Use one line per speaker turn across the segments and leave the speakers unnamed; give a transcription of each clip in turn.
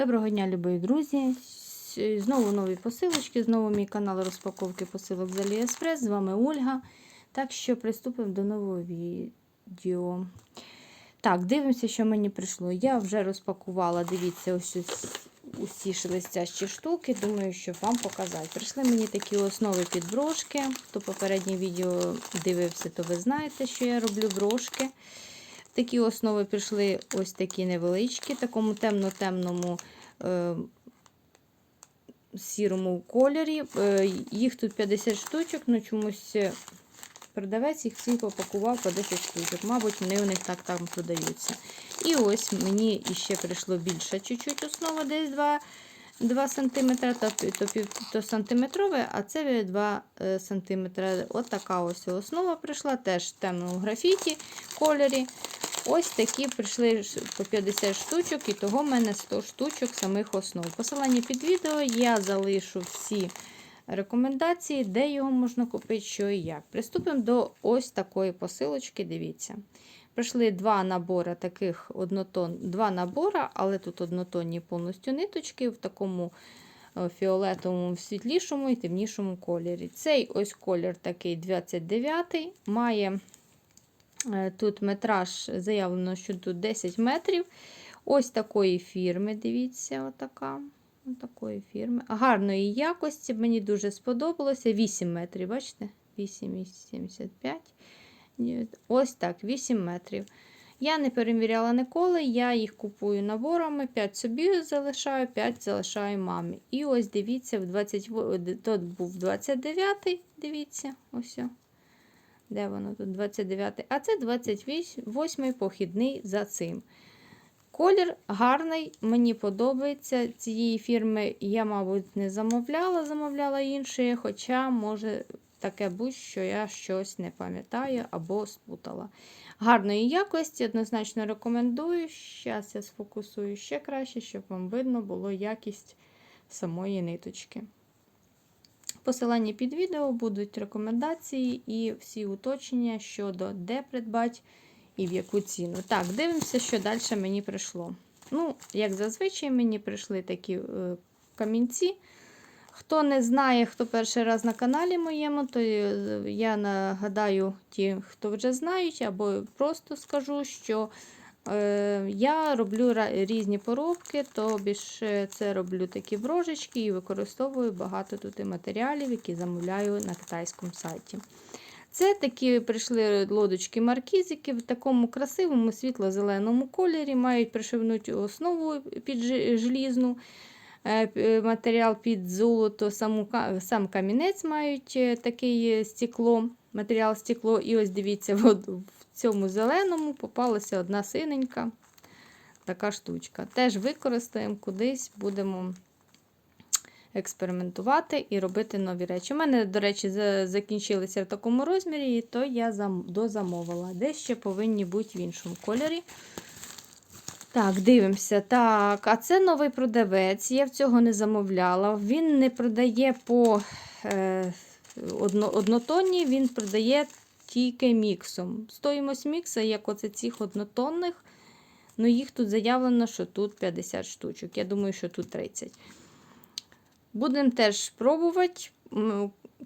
Доброго дня, любі друзі! Знову нові посилочки, знову мій канал розпаковки посилок з AliExpress. З вами Ольга. Так що приступимо до нового відео. Так, дивимося, що мені прийшло. Я вже розпакувала, дивіться, ось усі шелестящі штуки. Думаю, що вам показати. Прийшли мені такі основи під брошки. Хто попереднє відео дивився, то ви знаєте, що я роблю брошки. Такі основи прийшли ось такі невеличкі, такому темно-темному е, сірому кольорі. Е, їх тут 50 штучок, але чомусь продавець їх всі попакував по 10 штучок. Мабуть, вони у них так там продаються. І ось мені ще прийшло більше чуть-чуть основа, десь 2 2 см, то, то, то сантиметрове, а це 2 см. От така ось основа прийшла, теж в темному графіті кольорі. Ось такі прийшли по 50 штучок, і того в мене 100 штучок самих основ. Посилання під відео я залишу всі рекомендації, де його можна купити, що і як. Приступимо до ось такої посилочки. Дивіться. Прийшли два набори таких однотон, два набори, але тут однотонні повністю ниточки в такому фіолетовому, світлішому і темнішому кольорі. Цей ось колір такий 29 має. Тут метраж заявлено, що тут 10 метрів. Ось такої фірми, дивіться, отака. Отакої фірми. Гарної якості, мені дуже сподобалося. 8 метрів, бачите? 8,75. Ось так, 8 метрів. Я не перевіряла ніколи, я їх купую наборами, 5 собі залишаю, 5 залишаю мамі. І ось дивіться, в 20, тут був 29 дивіться, ось. Де воно тут 29 а це 28 похідний за цим. Колір гарний, мені подобається. Цієї фірми я, мабуть, не замовляла, замовляла інші, хоча, може, таке будь, що я щось не пам'ятаю або спутала. Гарної якості, однозначно рекомендую. Зараз я сфокусую ще краще, щоб вам видно було якість самої ниточки. Посилання під відео будуть рекомендації і всі уточнення щодо де придбати і в яку ціну. Так, дивимося, що далі мені прийшло. Ну, як зазвичай, мені прийшли такі е, камінці. Хто не знає, хто перший раз на каналі моєму, то я нагадаю ті, хто вже знають, або просто скажу, що е, я роблю різні поробки, тобі ж це роблю такі брожечки і використовую багато тут матеріалів, які замовляю на китайському сайті. Це такі прийшли лодочки маркізики в такому красивому світло-зеленому кольорі, мають пришивнути основу під желізну, матеріал під золото, саму, сам камінець мають таке стекло, матеріал стекло. І ось дивіться, цьому зеленому попалася одна синенька така штучка. Теж використаємо кудись, будемо експериментувати і робити нові речі. У мене, до речі, закінчилися в такому розмірі, і то я дозамовила. Де ще повинні бути в іншому кольорі. Так, дивимося. Так, а це новий продавець. Я в цього не замовляла. Він не продає по е, одно, однотонні, він продає тільки міксом. Стоїмость мікса, як оце цих однотонних. Ну, їх тут заявлено, що тут 50 штучок. Я думаю, що тут 30. Будемо теж пробувати.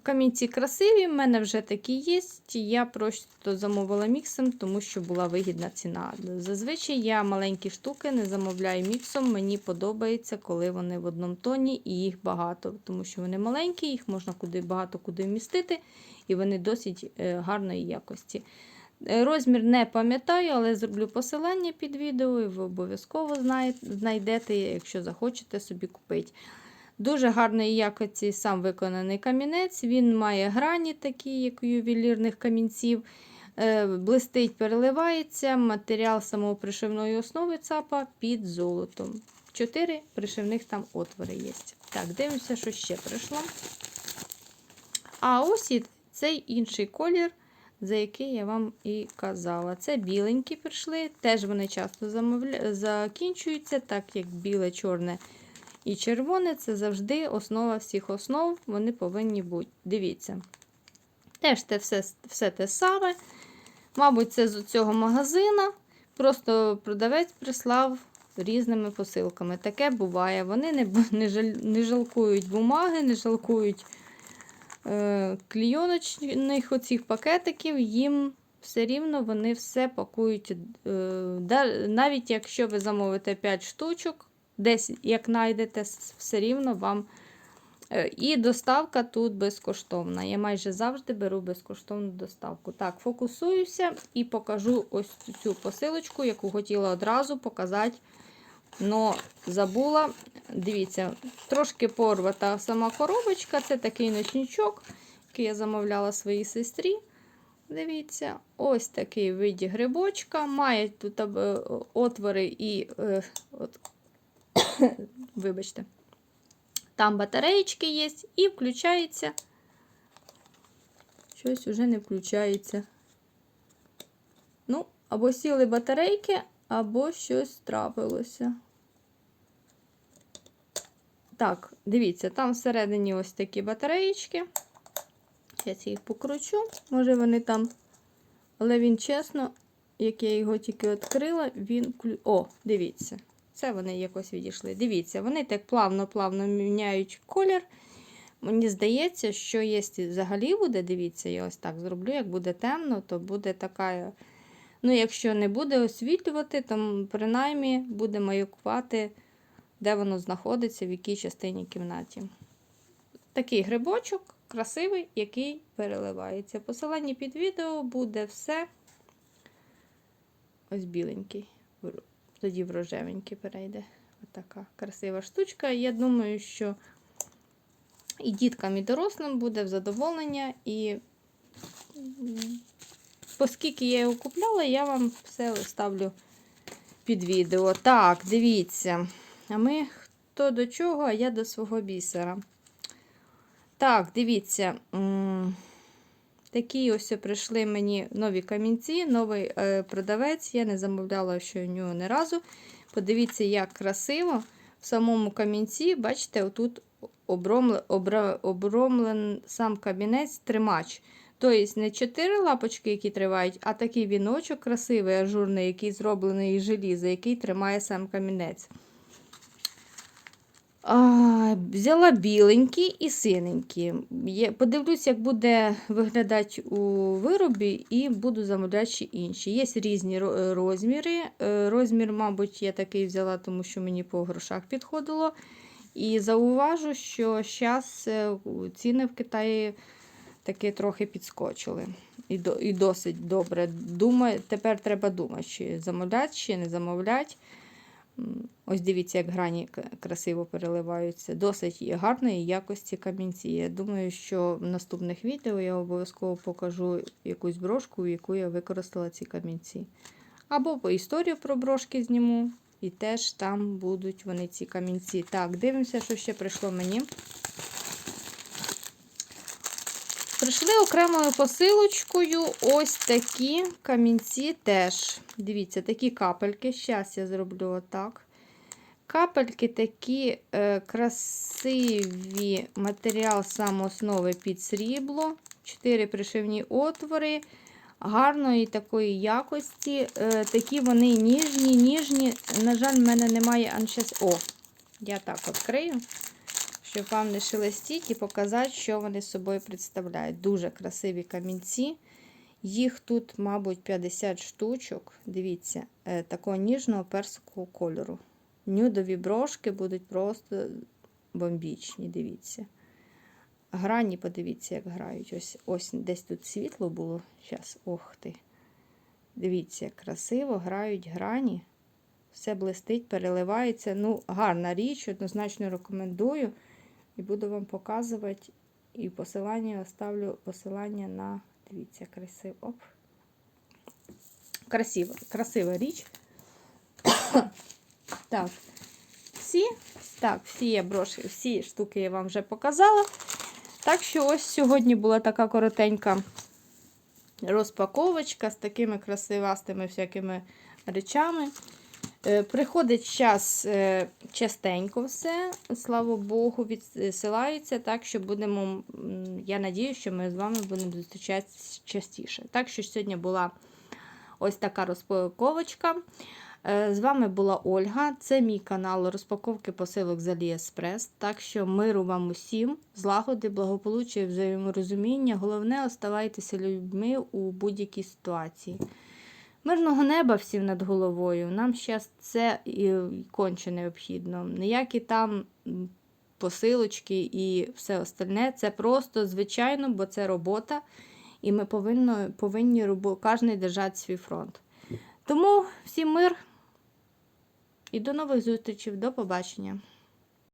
Камінці красиві, в мене вже такі є. Я просто замовила міксом, тому що була вигідна ціна. Зазвичай я маленькі штуки не замовляю міксом. Мені подобається, коли вони в одному тоні і їх багато, тому що вони маленькі, їх можна куди багато куди вмістити, і вони досить гарної якості. Розмір не пам'ятаю, але зроблю посилання під відео, і ви обов'язково знайдете, якщо захочете собі купити. Дуже гарної якості сам виконаний камінець. Він має грані, такі, як у ювелірних камінців. Блистить, переливається. Матеріал самого пришивної основи цапа під золотом. Чотири пришивних там отвори є. Так, дивимося, що ще прийшло. А ось і цей інший колір, за який я вам і казала. Це біленькі прийшли. Теж вони часто замовля... закінчуються, так як біле, чорне. І червоне це завжди основа всіх основ, вони повинні бути. Дивіться. Теж те все все те саме. Мабуть, це з цього магазина. Просто продавець прислав різними посилками. Таке буває. Вони не, не, жаль, не жалкують бумаги, не жалкують е, клійоночних оцих пакетиків, їм все рівно вони все пакують. Е, навіть якщо ви замовите 5 штучок, десь як знайдете, все рівно вам. Е, І доставка тут безкоштовна. Я майже завжди беру безкоштовну доставку. Так, фокусуюся і покажу ось цю посилочку, яку хотіла одразу показати. Но забула. Дивіться, трошки порвата сама коробочка. Це такий ночничок, який я замовляла своїй сестрі. Дивіться, ось такий вид грибочка. Має тут е, отвори і. Е, от, вибачте. Там батареєчки є і включається. Щось уже не включається. Ну, або сіли батарейки, або щось трапилося. Так, дивіться, там всередині ось такі батареєчки. Я їх покручу. Може вони там. Але він чесно, як я його тільки відкрила, він. О, дивіться. Це вони якось відійшли. Дивіться, вони так плавно-плавно міняють колір. Мені здається, що якщо взагалі буде, дивіться, я ось так зроблю, як буде темно, то буде така. Ну, якщо не буде освітлювати, то принаймні буде маякувати, де воно знаходиться, в якій частині кімнаті. Такий грибочок, красивий, який переливається. Посилання під відео буде все. Ось біленький. Тоді в рожевенький перейде. Отака красива штучка. Я думаю, що і діткам, і дорослим буде в задоволення. І оскільки я його купляла, я вам все ставлю під відео. Так, дивіться. А ми хто до чого, а я до свого бісера. Так, дивіться. Такі ось прийшли мені нові камінці, новий е, продавець. Я не замовляла ще у нього не разу. Подивіться, як красиво. В самому камінці, бачите, отут обромлен, обра, обромлен сам камінець тримач. Тобто не чотири лапочки, які тривають, а такий віночок красивий, ажурний, який зроблений із желіза, який тримає сам камінець. А, взяла біленькі і синенькі. Є- Подивлюсь, як буде виглядати у виробі, і буду замовляти ще інші. Є різні розміри. Е, Розмір, мабуть, я такий взяла, тому що мені по грошах підходило. І зауважу, що зараз ціни в Китаї таки трохи підскочили. І, і досить добре. Думаю, тепер треба думати, чи замовляти, чи не замовляти. Ось дивіться, як грані красиво переливаються. Досить гарної якості камінці. Я думаю, що в наступних відео я обов'язково покажу якусь брошку, яку я використала ці камінці. Або історію про брошки зніму, і теж там будуть вони ці камінці. Так, дивимося, що ще прийшло мені. Прийшли окремою посилочкою ось такі камінці теж. Дивіться, такі капельки. Зараз я зроблю отак. Капельки такі е, красиві матеріал самооснови під срібло. Чотири пришивні отвори. Гарної такої якості. Е, такі вони ніжні, ніжні. На жаль, в мене немає. а, ну, О, я так відкрию щоб вам не шелестіть і показати, що вони собою представляють. Дуже красиві камінці. Їх тут, мабуть, 50 штучок. Дивіться, е, такого ніжного персикового кольору. Нюдові брошки будуть просто бомбічні, дивіться. Грані, подивіться, як грають. Ось ось десь тут світло було. Зараз, ох ти. Дивіться, як красиво грають грані. Все блистить, переливається. Ну, гарна річ, однозначно рекомендую. І буду вам показувати. І посилання оставлю посилання на. Дивіться, красиво. Оп. Красива, красива річ. так, всі, так, всі є брошки, всі штуки я вам вже показала. Так що ось сьогодні була така коротенька розпаковочка з такими красивастими всякими речами. Е, Приходить час е, частенько все, слава Богу, відсилаються, так що будемо, я надію, що ми з вами будемо зустрічатися частіше. Так що сьогодні була ось така розпаковочка. Е, З вами була Ольга. Це мій канал розпаковки посилок з Аліеспрес. Так що миру вам усім, злагоди, благополуччя і взаєморозуміння. Головне, оставайтеся людьми у будь-якій ситуації. Мирного неба всім над головою. Нам зараз це і конче необхідно. Ніякі там посилочки і все остальне. Це просто звичайно, бо це робота, і ми повинні, повинні робо- кожен держати свій фронт. Тому всім мир і до нових зустрічей. До побачення.